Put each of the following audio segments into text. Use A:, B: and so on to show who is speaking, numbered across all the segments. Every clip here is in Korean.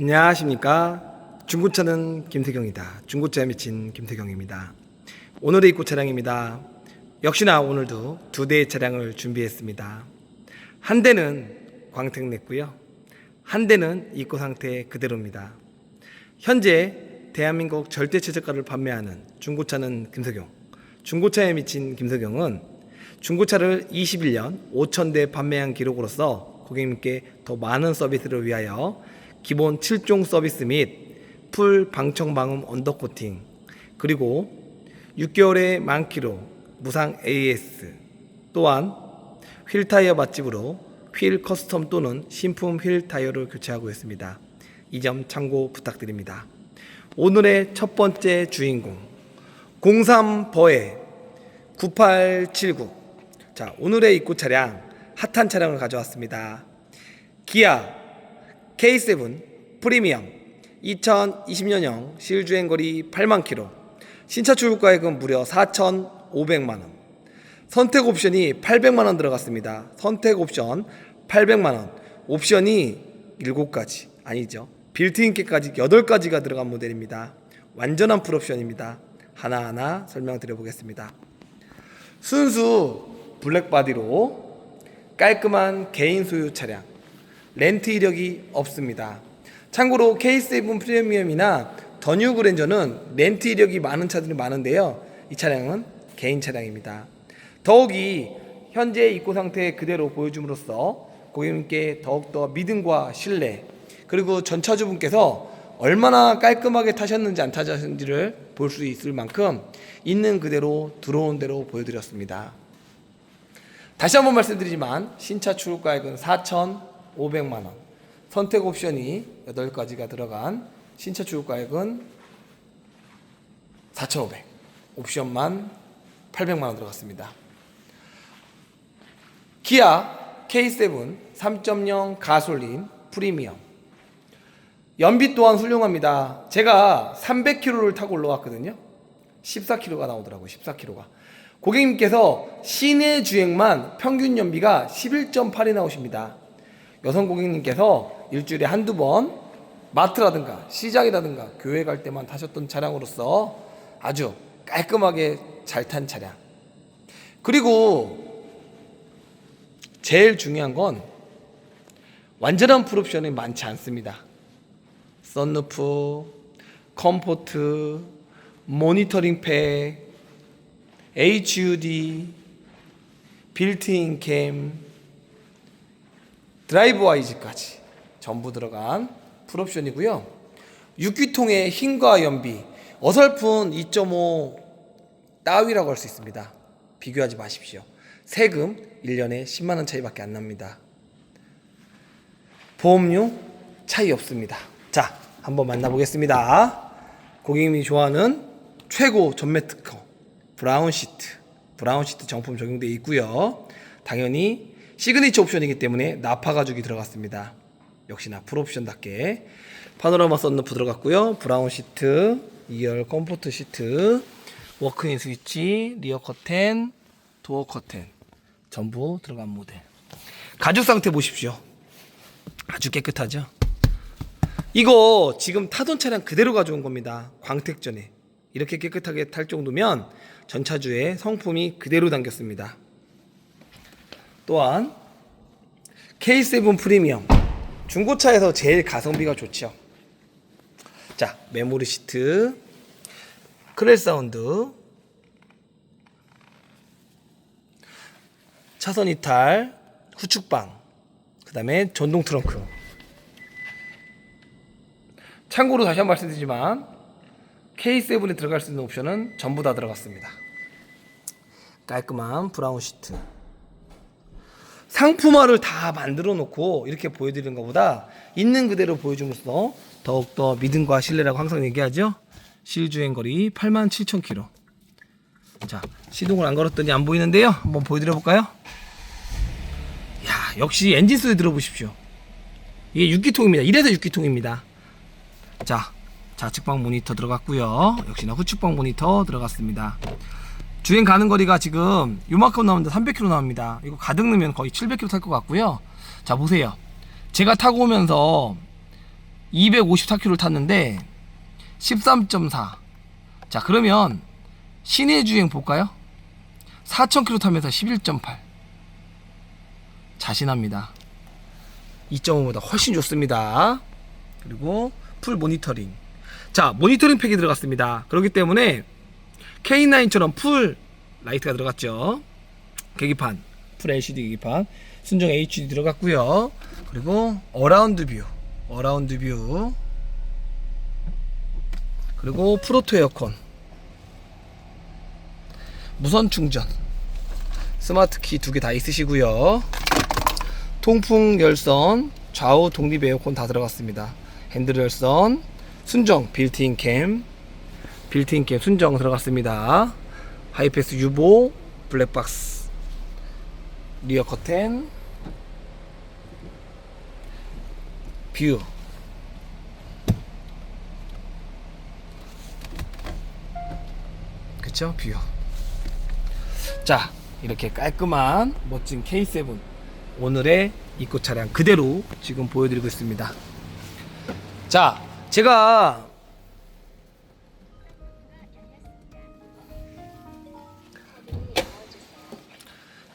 A: 안녕하십니까. 중고차는 김태경이다. 중고차에 미친 김태경입니다. 오늘의 입고 차량입니다. 역시나 오늘도 두 대의 차량을 준비했습니다. 한 대는 광택 냈고요. 한 대는 입고 상태 그대로입니다. 현재 대한민국 절대 최저가를 판매하는 중고차는 김석영. 중고차에 미친 김석영은 중고차를 21년 5,000대 판매한 기록으로서 고객님께 더 많은 서비스를 위하여 기본 7종 서비스 및 풀 방청 방음 언더 코팅 그리고 6개월의 만키로 무상 AS 또한 휠 타이어 맛집으로 휠 커스텀 또는 신품 휠 타이어를 교체하고 있습니다. 이 점 참고 부탁드립니다. 오늘의 첫 번째 주인공 03버에 9879 자, 오늘의 입고 차량 핫한 차량을 가져왔습니다. 기아 K7 프리미엄 2020년형 실주행거리 8만 킬로 신차 출고가액은 무려 4,500만 원 선택 옵션이 800만 원 들어갔습니다. 선택 옵션 800만 원 옵션이 7가지 아니죠. 빌트인께까지 8가지가 들어간 모델입니다. 완전한 풀옵션입니다. 하나하나 설명드려 보겠습니다. 순수 블랙바디로 깔끔한 개인 소유 차량 렌트 이력이 없습니다. 참고로 K7 프리미엄이나 더뉴 그랜저는 렌트 이력이 많은 차들이 많은데요. 이 차량은 개인 차량입니다. 더욱이 현재 입고 상태 그대로 보여줌으로써 고객님께 더욱더 믿음과 신뢰 그리고 전차주분께서 얼마나 깔끔하게 타셨는지 안 타셨는지를 볼 수 있을 만큼 있는 그대로 들어온 대로 보여드렸습니다. 다시 한번 말씀드리지만 신차 출고가액은 4,500만 원. 선택 옵션이 8가지가 들어간 신차 출고가액은 4,500. 옵션만 800만 원 들어갔습니다. 기아 K7 3.0 가솔린 프리미엄. 연비 또한 훌륭합니다. 제가 300km를 타고 올라왔거든요. 14km가 나오더라고요. 14km가. 고객님께서 시내 주행만 평균 연비가 11.8이 나오십니다. 여성 고객님께서 일주일에 한두 번 마트라든가 시장이라든가 교회 갈 때만 타셨던 차량으로서 아주 깔끔하게 잘 탄 차량. 그리고 제일 중요한 건 완전한 풀옵션이 많지 않습니다. 썬루프, 컴포트, 모니터링 팩, HUD, 빌트인 캠, 드라이브 와이즈까지 전부 들어간 풀옵션이고요. 6기통의 힘과 연비, 어설픈 2.5 따위라고 할 수 있습니다. 비교하지 마십시오. 세금 1년에 10만 원 차이밖에 안 납니다. 보험료 차이 없습니다. 자, 한번 만나보겠습니다. 고객님이 좋아하는 최고 전매 특허 브라운 시트, 브라운 시트 정품 적용되어 있고요. 당연히 시그니처 옵션이기 때문에 나파 가죽이 들어갔습니다. 역시나 풀옵션답게 파노라마 썬루프 들어갔고요. 브라운 시트, 2열 컴포트 시트, 워크인 스위치, 리어 커튼, 도어 커튼 전부 들어간 모델. 가죽 상태 보십시오. 아주 깨끗하죠. 이거 지금 타던 차량 그대로 가져온 겁니다. 광택 전에 이렇게 깨끗하게 탈 정도면 전차주의 성품이 그대로 담겼습니다. 또한 K7 프리미엄 중고차에서 제일 가성비가 좋죠. 자 메모리 시트, 크렐 사운드, 차선 이탈, 후축방, 그 다음에 전동 트렁크. 참고로 다시 한 번 말씀드리지만 K7에 들어갈 수 있는 옵션은 전부 다 들어갔습니다. 깔끔한 브라운 시트. 상품화를 다 만들어 놓고 이렇게 보여드리는 것보다 있는 그대로 보여줌으로써 더욱더 믿음과 신뢰라고 항상 얘기하죠. 실주행 거리 8만 7천 킬로. 자, 시동을 안 걸었더니 안 보이는데요. 한번 보여드려 볼까요? 야, 역시 엔진 소리 들어보십시오. 이게 6기통입니다. 이래서 6기통입니다. 자, 좌측방 모니터 들어갔고요. 역시나 후측방 모니터 들어갔습니다. 주행 가는 거리가 지금 요만큼 나오는데 300km 나옵니다. 이거 가득 넣으면 거의 700km 탈 것 같고요. 자 보세요. 제가 타고 오면서 254km를 탔는데 13.4. 자, 그러면 시내 주행 볼까요? 4,000km 타면서 11.8. 자신합니다. 2.5보다 훨씬 좋습니다. 그리고 풀 모니터링. 자, 모니터링 팩이 들어갔습니다. 그렇기 때문에 K9처럼 풀 라이트가 들어갔죠. 계기판, 풀 LCD 계기판, 순정 HD 들어갔고요. 그리고 어라운드 뷰, 어라운드 뷰. 그리고 프로토 에어컨. 무선 충전. 스마트 키 두 개 다 있으시고요. 통풍 열선, 좌우 독립 에어컨 다 들어갔습니다. 핸들 열선, 순정 빌트인 캠, 빌트인 캠 순정 들어갔습니다. 하이패스 유보, 블랙박스, 리어 커튼, 뷰. 그쵸? 뷰. 자, 이렇게 깔끔한 멋진 K7 오늘의 입고 차량 그대로 지금 보여드리고 있습니다. 자, 제가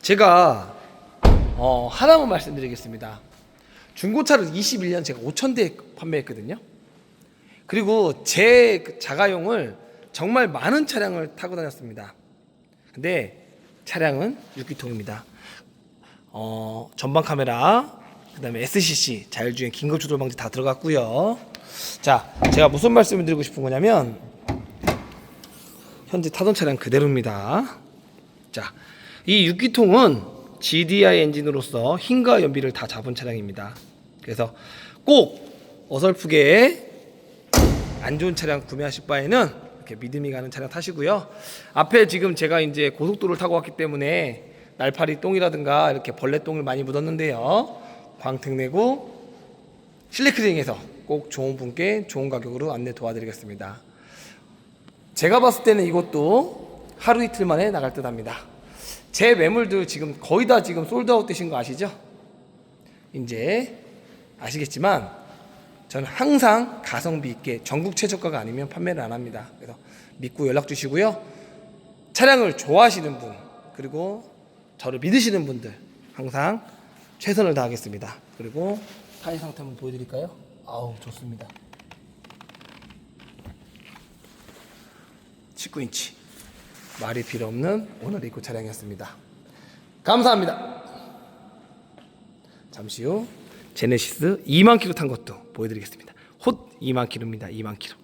A: 제가 어, 하나만 말씀드리겠습니다. 중고차를 21년 제가 5천 대 판매했거든요. 그리고 제그 자가용을 정말 많은 차량을 타고 다녔습니다. 근데 차량은 6기통입니다. 어, 전방 카메라, 그다음에 SCC 자율주행 긴급 조절 방지 다 들어갔고요. 자, 제가 무슨 말씀을 드리고 싶은 거냐면 현재 타던 차량 그대로입니다. 자, 이 6기통은 GDI 엔진으로서 힘과 연비를 다 잡은 차량입니다. 그래서 꼭 어설프게 안 좋은 차량 구매하실 바에는 이렇게 믿음이 가는 차량 타시고요. 앞에 지금 제가 이제 고속도로를 타고 왔기 때문에 날파리 똥이라든가 이렇게 벌레 똥을 많이 묻었는데요. 광택 내고 실내 클리닝해서 꼭 좋은 분께 좋은 가격으로 안내 도와드리겠습니다. 제가 봤을 때는 이것도 하루 이틀 만에 나갈 듯 합니다. 제 매물들 지금 거의 다 지금 솔드아웃 되신 거 아시죠? 이제 아시겠지만 저는 항상 가성비 있게 전국 최저가가 아니면 판매를 안 합니다. 그래서 믿고 연락 주시고요. 차량을 좋아하시는 분 그리고 저를 믿으시는 분들 항상 최선을 다하겠습니다. 그리고 타이 상태 한번 보여드릴까요? 아우 좋습니다. 19인치 말이 필요 없는 오늘 입고 차량이었습니다. 감사합니다. 잠시 후 제네시스 2만 킬로 탄 것도 보여드리겠습니다. 헛 2만 킬로입니다. 2만 킬로.